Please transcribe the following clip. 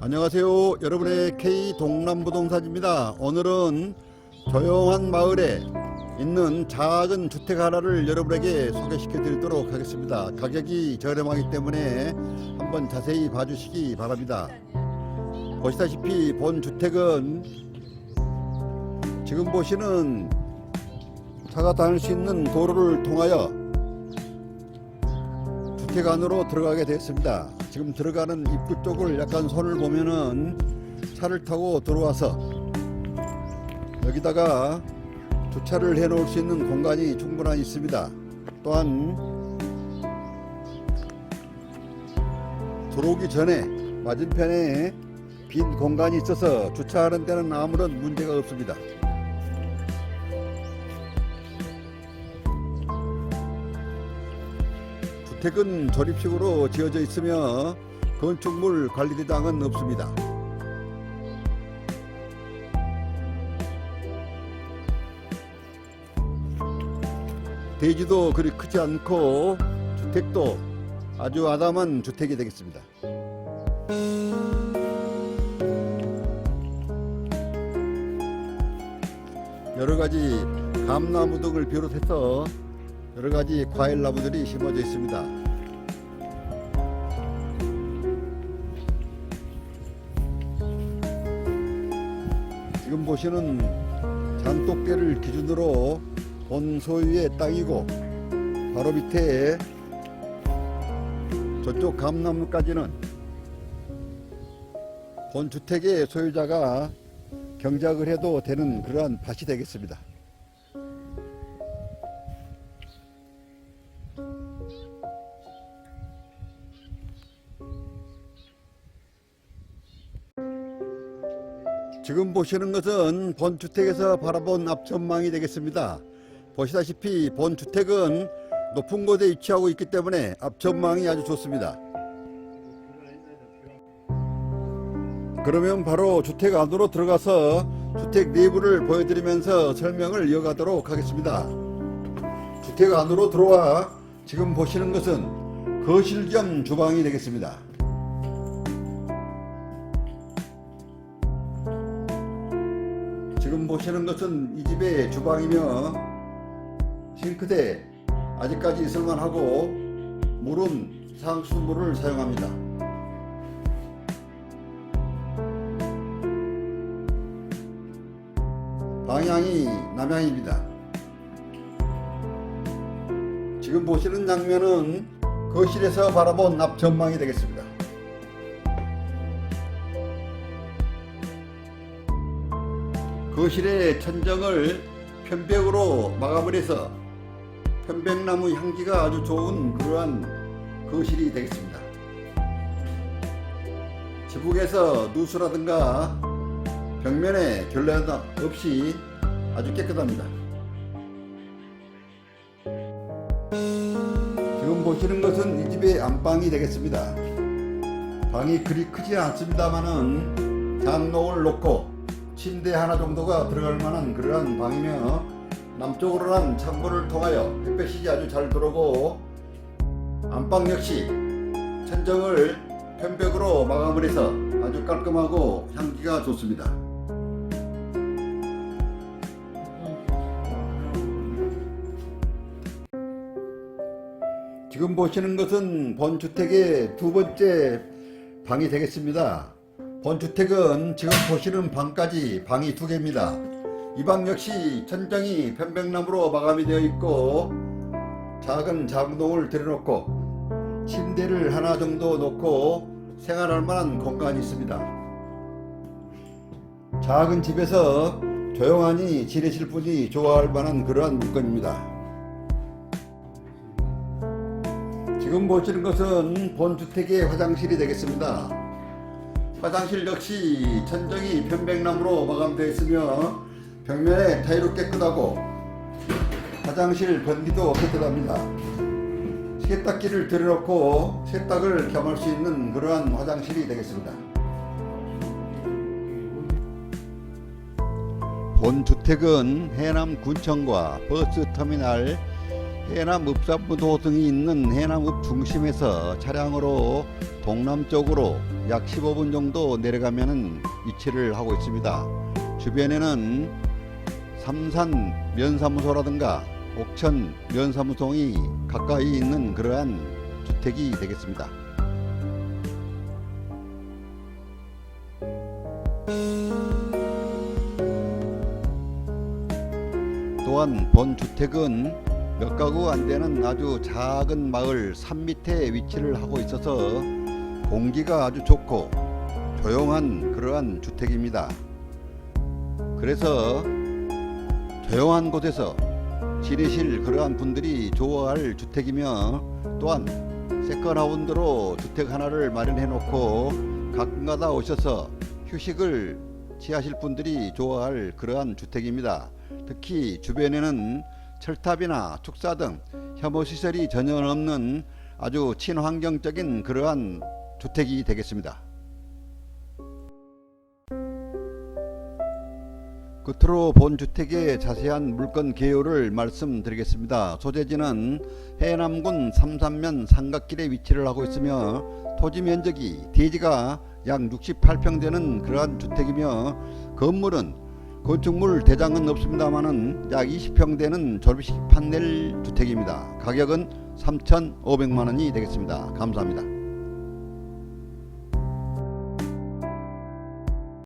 안녕하세요. 여러분의 K 동남부동산입니다. 오늘은 조용한 마을에 있는 작은 주택 하나를 여러분에게 소개시켜 드리도록 하겠습니다. 가격이 저렴하기 때문에 한번 자세히 봐주시기 바랍니다. 보시다시피 본 주택은 지금 보시는 차가 다닐 수 있는 도로를 통하여 주택 안으로 들어가게 됐습니다. 지금 들어가는 입구 쪽을 약간 손을 보면은 차를 타고 들어와서 여기다가 주차를 해 놓을 수 있는 공간이 충분히 있습니다. 또한 들어오기 전에 맞은편에 빈 공간이 있어서 주차하는 데는 아무런 문제가 없습니다. 주택은 조립식으로 지어져 있으며 건축물 관리 대장은 없습니다. 대지도 그리 크지 않고 주택도 아주 아담한 주택이 되겠습니다. 여러 가지 감나무 등을 비롯해서 여러 가지 과일 나무들이 심어져 있습니다. 지금 보시는 잔독대를 기준으로 본 소유의 땅이고 바로 밑에 저쪽 감나무까지는 본 주택의 소유자가 경작을 해도 되는 그러한 밭이 되겠습니다. 지금 보시는 것은 본 주택에서 바라본 앞 전망이 되겠습니다. 보시다시피 본 주택은 높은 곳에 위치하고 있기 때문에 앞 전망이 아주 좋습니다. 그러면 바로 주택 안으로 들어가서 주택 내부를 보여드리면서 설명을 이어가도록 하겠습니다. 주택 안으로 들어와 지금 보시는 것은 거실 겸 주방이 되겠습니다. 지금 보시는 것은 이 집의 주방이며 싱크대 아직까지 있을만하고 물은 상수물을 사용합니다. 방향이 남향입니다. 지금 보시는 장면은 거실에서 바라본 앞 전망이 되겠습니다. 거실의 천정을 편백으로 마감을 해서 편백나무 향기가 아주 좋은 그러한 거실이 되겠습니다. 지붕에서 누수라든가 벽면에 결례 없이 아주 깨끗합니다. 지금 보시는 것은 이 집의 안방이 되겠습니다. 방이 그리 크지 않습니다만은 장롱을 놓고 침대 하나 정도가 들어갈 만한 그러한 방이며 남쪽으로는 창문을 통하여 햇볕이 아주 잘 들어오고 안방 역시 천정을 편백으로 마감을 해서 아주 깔끔하고 향기가 좋습니다. 지금 보시는 것은 본주택의 두 번째 방이 되겠습니다. 본주택은 지금 보시는 방까지 방이 두 개입니다. 이 방 역시 천장이 편백나무로 마감이 되어 있고 작은 장동을 들여놓고 침대를 하나 정도 놓고 생활할 만한 공간이 있습니다. 작은 집에서 조용하니 지내실 분이 좋아할 만한 그러한 물건입니다. 지금 보시는 것은 본주택의 화장실이 되겠습니다. 화장실 역시 천정이 편백나무로 마감되어 있으며 벽면에 타일로 깨끗하고 화장실 변기도 깨끗합니다. 세탁기를 들여놓고 세탁을 겸할 수 있는 그러한 화장실이 되겠습니다. 본 주택은 해남 군청과 버스 터미널 해남읍사부도 등이 있는 해남읍 중심에서 차량으로 동남쪽으로 약 15분 정도 내려가면은 위치를 하고 있습니다. 주변에는 삼산 면사무소라든가 옥천 면사무소이 가까이 있는 그러한 주택이 되겠습니다. 또한 본 주택은 몇 가구 안 되는 아주 작은 마을 산 밑에 위치를 하고 있어서 공기가 아주 좋고 조용한 그러한 주택입니다. 그래서 조용한 곳에서 지내실 그러한 분들이 좋아할 주택이며 또한 세컨하운드로 주택 하나를 마련해 놓고 가끔가다 오셔서 휴식을 취하실 분들이 좋아할 그러한 주택입니다. 특히 주변에는 철탑이나 축사 등 혐오 시설이 전혀 없는 아주 친환경적인 그러한 주택이 되겠습니다. 끝으로 본 주택의 자세한 물건 개요를 말씀드리겠습니다. 소재지는 해남군 삼산면 삼각길에 위치를 하고 있으며 토지 면적이 대지가 약 68평 되는 그러한 주택이며 건물은 건축물 대장은 없습니다만은 약 20평 되는 졸업식 판넬 주택입니다. 가격은 3,500만 원이 되겠습니다. 감사합니다.